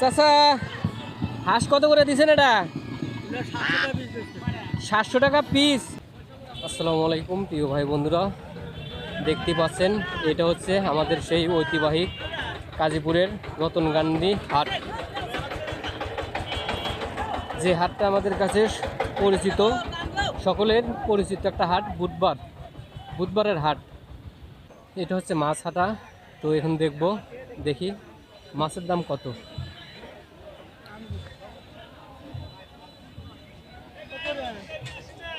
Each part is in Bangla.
চাচা, হাঁস কত করে দিছেন এটা? সাতশো টাকা পিস আসসালামু আলাইকুম, প্রিয় ভাই বন্ধুরা। দেখতে পাচ্ছেন, এটা হচ্ছে আমাদের সেই ঐতিহাসিক কাজীপুরের রতন গান্ধী হাট। যে হাটটা আমাদের কাছে পরিচিত, সকলের পরিচিত একটা হাট, বুধবার। বুধবারের হাট। এটা হচ্ছে মাছ হাটা। তো এখন দেখব, দেখি মাছের দাম কত।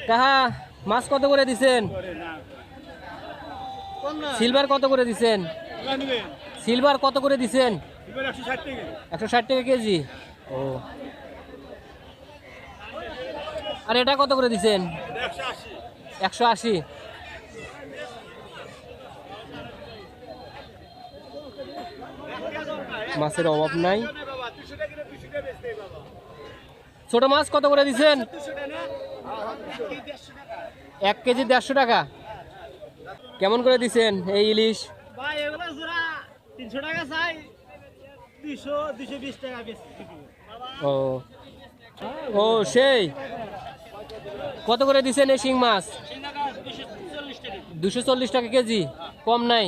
কাহা, মাছ কত করে দিছেন? সিলভার কত করে দিছেন? সিলভার কত করে দিছেন? একশো ষাট টাকা কেজি। ও। আর এটা কত করে দিছেন? একশো আশি। মাছের অভাব নাই। ছোট মাছ কত করে দিছেন? এক কেজি দেড়শো টাকা। কেমন করে দিছেন এই ইলিশ? ও। ও সেই। কত করে দিছেন এই শিং মাছ? দুশো চল্লিশ টাকা কেজি কম নাই।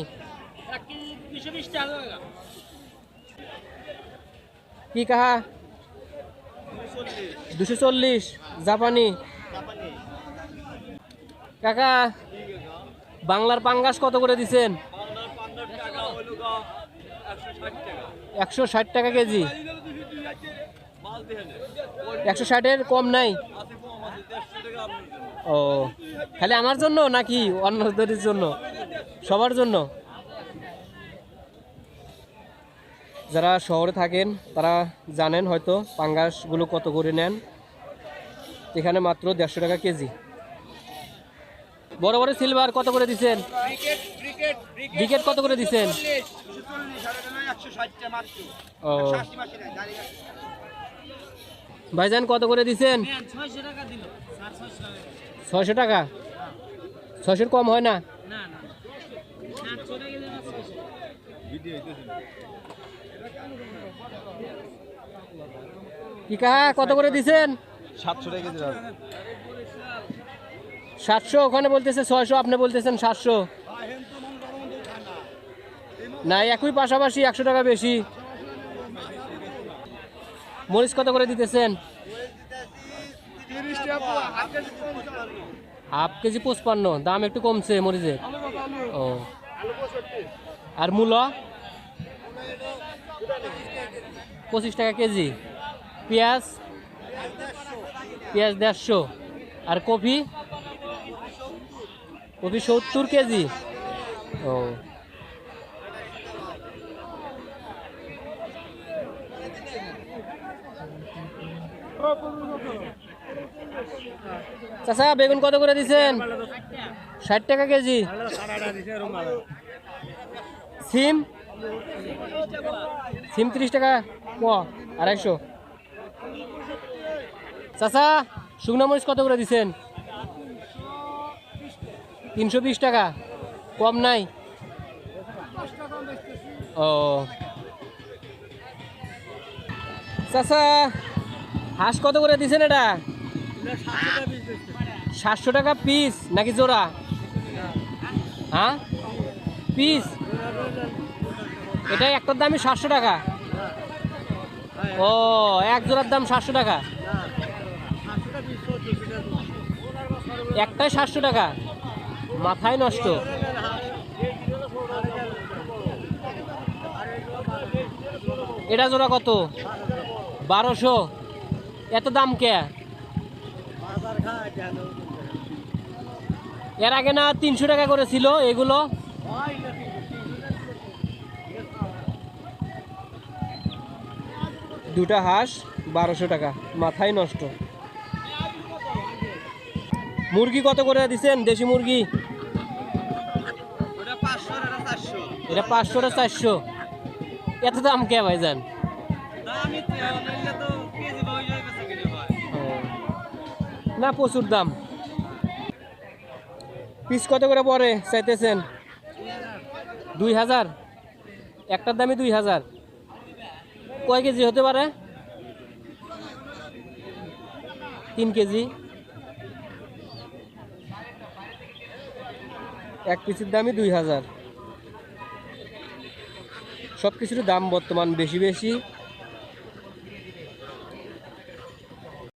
কি কাহা? দুশো চল্লিশ জাপানি। কাকা, বাংলার পাঙ্গাস কত করে দিচ্ছেন একশো ষাট টাকা কেজি। একশো ষাটের কম নাই? ও, খালি আমার জন্য নাকি অন্যদের জন্য? সবার জন্য? যারা শহরে থাকেন, তারা জানেন হয়তো পাঙ্গাসগুলো কত করে নেন। এখানে মাত্র দেড়শো টাকা কেজি। বড় বড় সিলভার কত করে দিছেন? বিকেট কত করে দিছেন? ও। ভাইজান কত করে ছয়শো টাকা দিল। ছয়শো টাকা ছয়শো টাকা? ছয়শোর কম হয় না? কি কাহা কত করে দিছেন? সাতশো টাকা। সাতশো ওখানে বলতেছে, ছয়শো আপনি বলতেছেন সাতশো। না একই পাশাপাশি একশো টাকা বেশি। মরিচ কত করে দিতেছেন? হাফ কেজি পঁচপান্ন, দাম একটু কমছে মরিচের। ও। আর মূলা? পঁচিশ টাকা কেজি। পেঁয়াজ? পেঁয়াজ দেড়শো। আর কফি কফি সত্তর কেজি? ও। চাচা, বেগুন কত করে দিছেন? ষাট টাকা কেজি। সিম? সিম ত্রিশ টাকা। প, আড়াইশো। চাচা, শুকনো মরিচ কত করে দিছেন? তিনশো বিশ টাকা। কম নাই। ও। চাচা, হাঁস কত করে দিছেন এটা? সাতশো টাকা পিস, নাকি জোড়া? হ্যাঁ? পিস? এটা একটার দামই সাতশো টাকা। ও, এক জোড়ার দাম সাতশো টাকা। একটাই সাতশো টাকা। মাথায় নষ্ট। এটা জোড়া কত? বারোশো। এত দাম কে? এর আগে না তিনশো টাকা করে ছিল এগুলো? দুটা হাঁস, বারোশো টাকা। মাথায় নষ্ট। মুরগি কত করে দিছেন? দেশি মুরগি? এটা পাঁচশোটা চারশো? এত দাম কে ভাই। ও। না প্রচুর দাম। পিস কত করে পড়ে চাইতেছেন? দুই হাজার? একটার দামই দুই হাজার। কয় কেজি হতে পারে? তিন কেজি। এক পিসের দামই দুই হাজার। সব কিছুর দাম বর্তমান বেশি বেশি।